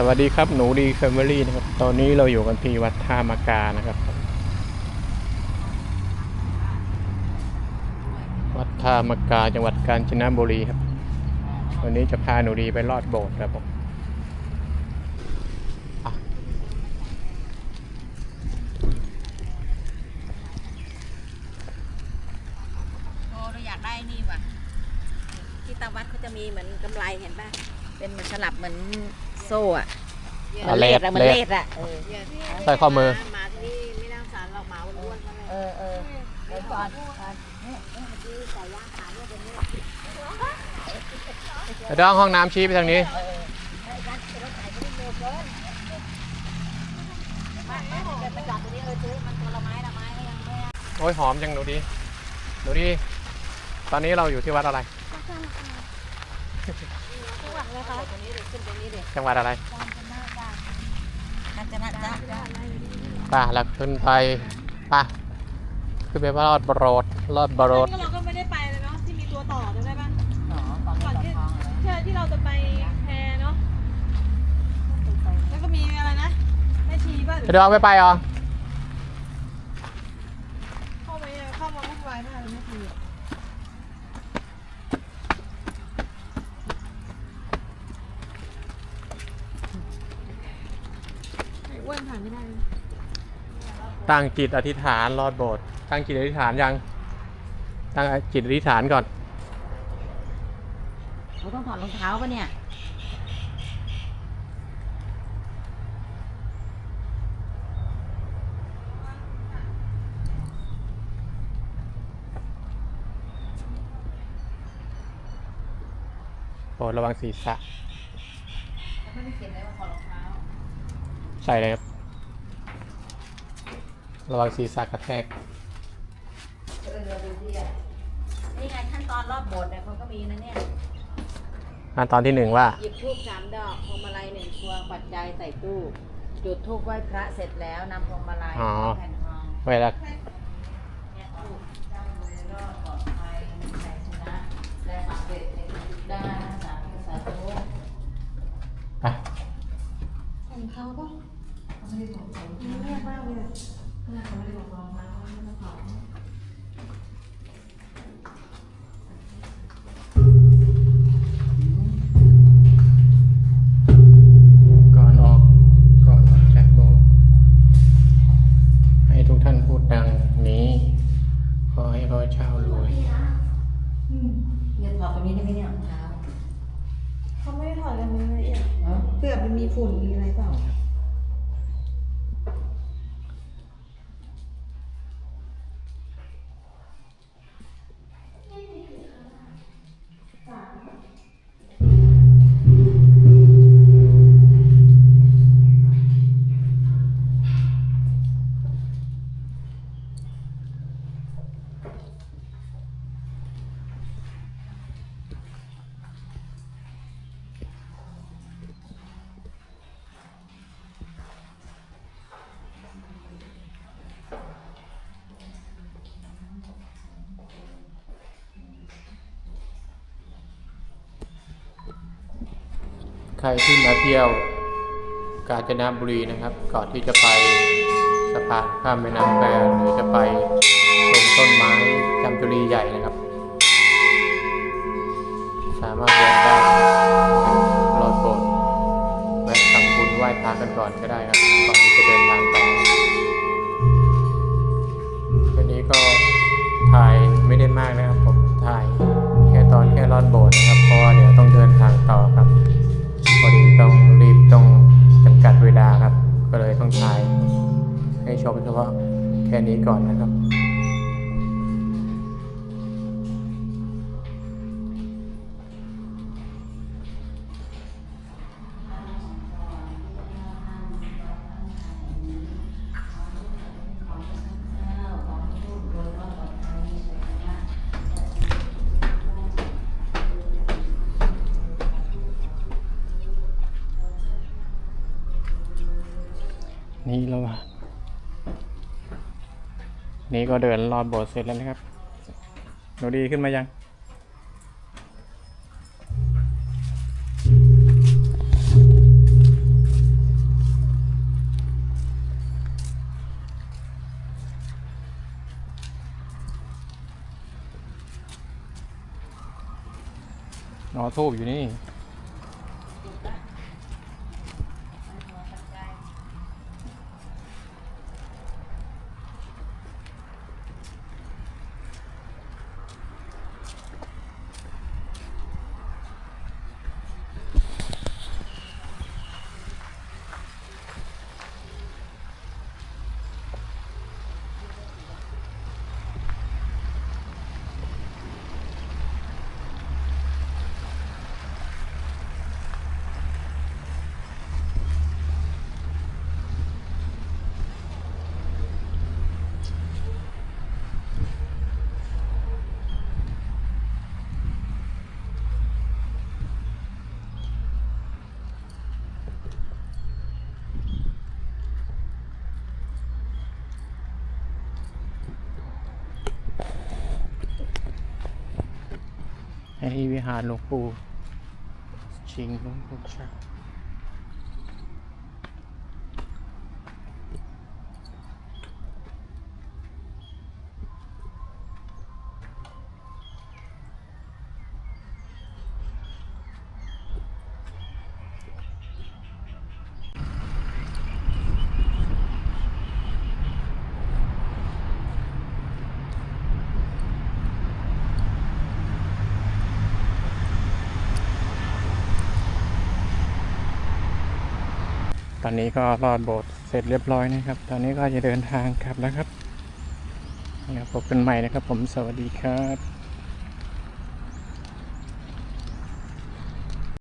สวัสดีครับ หนูดีแฟมิลี่นะครับ ตอนนี้เราอยู่กันที่วัดท่ามากานะครับ วัดท่ามากาจังหวัดกาญจนบุรีครับ วันนี้จะพาหนูดีไปลอดโบสถ์ครับผมโอ้เราอยากได้นี่ว่ะ ที่ตาวัดเขาจะมีเหมือนกำไรเห็นป่ะ เป็นเหมือนสลับเหมือน โซ่อะอะเลเลดดอะเหมือนเลเลดดอะเออใส่ข้อมือหมาที่นี่ไม่น่าสงสารหรอกหมาอ้วนๆทั้งนั้นเออเออเดี๋ยวก่อนก่อนไปดองห้องน้ำชี้ไปทางนี้เดี๋ยวไปจอดตรงนี้เออซื้อมันตัวละไม้ละไม้ก็ยังไม่เอาโอ้ยหอมจังหนูดีหนูดี ตอนนี้เราอยู่ที่วัดอะไรจังหวัดอะไรคะ จังหวัดอะไรกาญจนะจ๊ะป่ะเราขึ้นไปป่ะขึ้นไปว่ารอดโบรดรอดโบรดก็เราก็ไม่ได้ไปเลยเนาะที่มีตัวต่อจำได้ปะหนอตอนนี้ก่อนตอนที่ทองเหรอใช่ที่เราจะไปแพเนาะแล้วก็มีอะไรนะแม่ชีป่ะหรือจะดองไม่ไปเหรอ เข้าไปเข้ามาวุ่นวายมากเลยแม่ชีอะไอ้อ้วนผ่านไม่ได้เลยตั้งจิตอธิษฐานรอดโบสถ์ตั้งจิตอธิษฐานยัง ตั้งจิตอธิษฐานก่อน เราต้องถอดรองเท้าปะเนี่ย โปรดระวังศีรษะ ไม่ได้เขียนเลยว่าถอดรองเท้า ใส่เลยครับระวังศีรษะกระแทก เออดูดิอะนี่ไงขั้นตอนรอบโบสถ์เนี่ยเขาก็มีนะเนี่ย ขั้นตอนที่หนึ่งว่า หยิบทูบสามดอกพวงมาลัยหนึ่งพวงปัจจัยใส่ตู้ จุดทูบไหว้พระเสร็จแล้วนำพวงมาลัยอ๋อ แผ่นทองเวลาเนี่ยทูบเจ้าเลยรอดปลอดภัยมีชัยชนะและสำเร็จในทุกด้านสาธุสาธุไปของเขาก็ไม่ ได้บอกเขาเงียบมากเลยอะขนาดเขาไม่ได้บอกเรามาเขาไม่ได้บอกเขาก่อนออกก่อนออกจากโบสถ์ให้ทุกท่านพูดดังนี้ ขอให้พระเจ้ารวยเนี่ยถอดตรงนี้ได้ไหมเนี่ยรองเท้าเขาไม่ได้ถอดกันเลยละเอียดเนาะเผื่อมันมีฝุ่นมีอะไรเปล่า ใครที่มาเที่ยวกาญจนบุรีนะครับ ก่อนที่จะไปสะพานข้ามแม่น้ำแควหรือจะไปตรงต้นไม้จำจุรีใหญ่นะครับ สามารถเดินได้รอดโบสถ์แวะทำบุญไหว้พระกันก่อนก็ได้ครับ ก่อนที่จะเดินทางต่อวันนี้ก็ถ่ายไม่ได้มากนะครับผมถ่ายแค่ตอนแค่รอดโบสถ์นะครับเพราะว่าเดี๋ยวต้องเดินทางต่อครับ องชาย ให้ชมเฉพาะแค่นี้ก่อนนะครับ นี้แล้วานี่ก็เดินรอดโบสถ์เสร็จแล้วนะครับหนูดีขึ้นมายัง นอทูบอยู่นี่ วิหารหลวงปู่ชิงหลวงปู่ชา ตอนนี้ก็รอดโบสถ์เสร็จเรียบร้อยนะครับ ตอนนี้ก็จะเดินทางกลับแล้วครับเดี๋ยวพบกันใหม่นะครับผมสวัสดีครับ